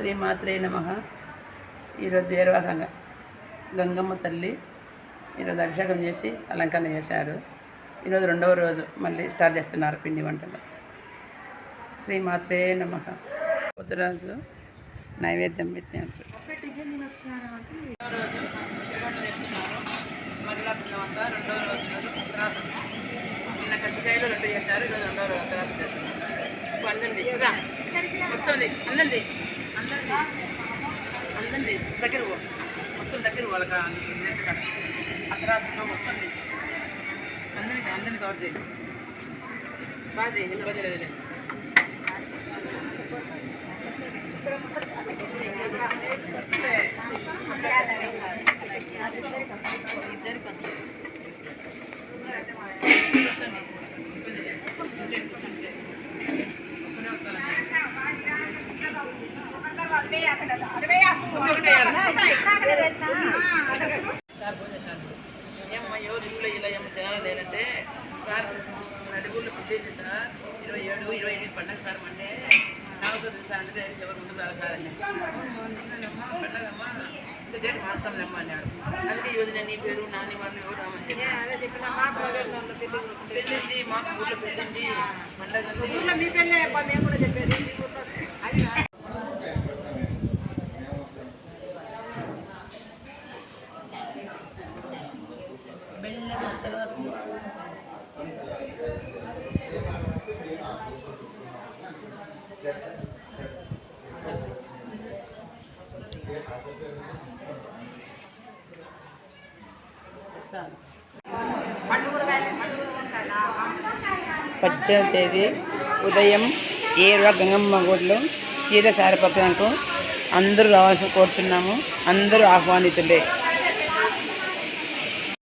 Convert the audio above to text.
శ్రీమాత్రే నమ. ఈరోజు ఏరవాకంగా గంగమ్మ తల్లి ఈరోజు అభిషేకం చేసి అలంకరణ చేశారు. ఈరోజు రెండవ రోజు మళ్ళీ స్టార్ట్ చేస్తున్నారు పిండి వంటలు. శ్రీమాత్రే నమ. పొద్దురాజు నైవేద్యం పెట్టినారు. రోజు వంటలు చేస్తున్నారు రెండవ రోజు రోజు ఉత్తరాసం నిన్న కచ్చికాయలు రెండు చేశారు ఈరోజు రెండవ రోజు ఉత్తరాసం చేస్తున్నారు. ఇప్పుడు అందండి రా మొత్తం ఉంది అందండి అందండి దగ్గర మొత్తం దగ్గర వాళ్ళకి చేసేకాడ ఉత్తరాసంలో మొత్తం ఉంది. అందరినీ అందరినీ కవర్ చేయండి బాగా చేయండి ఇబ్బంది లేదు సార్ ఫోన్ చేశాను ఏమ్మా ఎవరు ఇంట్లో ఇలా ఏమో జనాలు లేదంటే సార్ నడుగుళ్ళు పుట్టింది సార్ ఇరవై ఏడు ఇరవై ఎనిమిది పండగ సార్ అంటే నాకు సార్ అందుకే ఎవరు ముందుకు రాదు సార్ అని ఇంత డేట్ మార్చాంలేమ్మా అన్నాడు అందుకే ఈ నీ పేరు నాని వాళ్ళు ఎవరు రామని చెప్పి పెళ్ళింది మాకు ఊర్లో పెళ్ళింది పండగ పద్దెనిమిది తేదీ ఉదయం ఏరువా గంగమ్మ గుడిలో చీర సారపక్కనకు అందరూ రావాల్సి కోరుచున్నాము. అందరూ ఆహ్వానితులే.